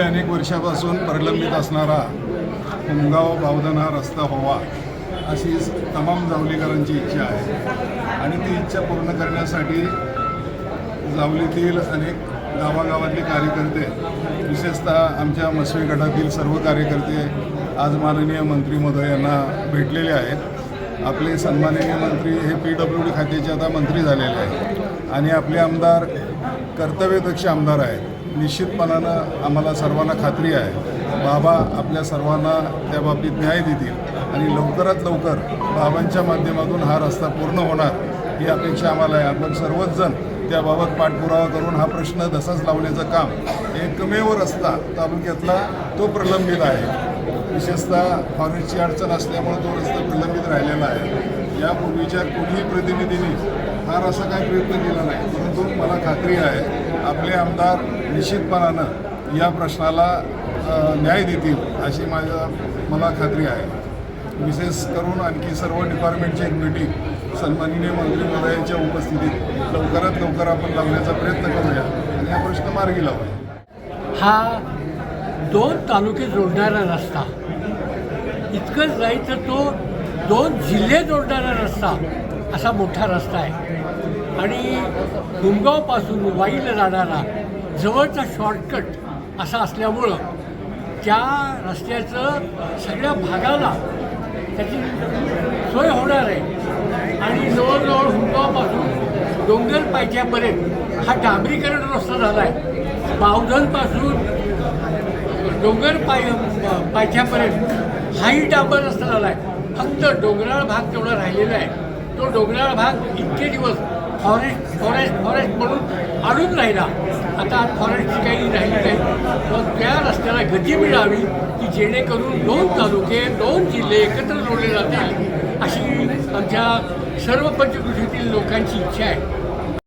अनेक वर्षापासून प्रलंबित असणारा कुमगाव बावधना रस्ता व्हावा अशी तमाम जावलीकरांची इच्छा आहे. आणि ती इच्छा पूर्ण करण्यासाठी जावलीतील अनेक गावागावातले कार्यकर्ते विशेषतः आमच्या मस्वी गटातील सर्व कार्यकर्ते आज माननीय मंत्री महोदय यांना भेटलेले आहेत. आपले सन्माननीय मंत्री हे पी डब्ल्यू डी खात्याचे आता मंत्री झालेले आहेत. आणि आपले आमदार कर्तव्यदक्ष आमदार आहेत. निश्चितपणानं आम्हाला सर्वांना खात्री आहे. बाबा आपल्या सर्वांना त्या बाबतीत न्याय देतील आणि लवकरात लवकर बाबांच्या माध्यमातून हा रस्ता पूर्ण होणार ही अपेक्षा आम्हाला आहे. आपण सर्वच जण त्याबाबत पाठपुरावा करून हा प्रश्न तसाच लावण्याचं काम एकमेव रस्ता तालुक्यातला तो प्रलंबित आहे. विशेषतः फॉरेस्टची अडचण असल्यामुळे तो रस्ता प्रलंबित राहिलेला आहे. यापूर्वीच्या कोणीही प्रतिनिधींनी हा रस्ता काही प्रयत्न केला नाही. खात्री आहे आपले आमदार निश्चितपणानं या प्रश्नाला न्याय देतील अशी माझ्या मला खात्री आहे. विशेष करून आणखी सर्व डिपार्टमेंटची एक मीटिंग सन्माननीय मंत्री महोदयांच्या उपस्थितीत लवकरात लवकर आपण लावण्याचा प्रयत्न करूया आणि हा प्रश्न मार्गी लावूया. हा दोन तालुके जोडणारा रस्ता. इतकंच नाही तर तो दोन जिल्हे जोडणारा रस्ता असा मोठा रस्ता आहे. आणि गुमगावपासून वाईला जाणारा जवळचा शॉर्टकट असा असल्यामुळं त्या रस्त्याचं सगळ्या भागाला त्याची सोय होणार आहे. आणि जवळजवळ हुंगावपासून डोंगर पायथ्यापर्यंत हा डांबरीकरण रस्ता झाला आहे बावधनपासून डोंगर पाय पायथ्यापर्यंत हाही डांबर रस्ता झाला आहे फक्त डोंगराळ भाग तेवढा राहिलेला आहे. तो डोंगराळ भाग इतके दिवस फॉरेस्ट फॉरेस्ट फॉरेस्ट म्हणून अडून राहिला आता फॉरेस्टची काही राहिली नाही. मग त्या रस्त्याला गती मिळावी की जेणेकरून दोन तालुके दोन जिल्हे एकत्र जोडले जातील अशी आमच्या सर्व पंचकृषीतील लोकांची इच्छा आहे.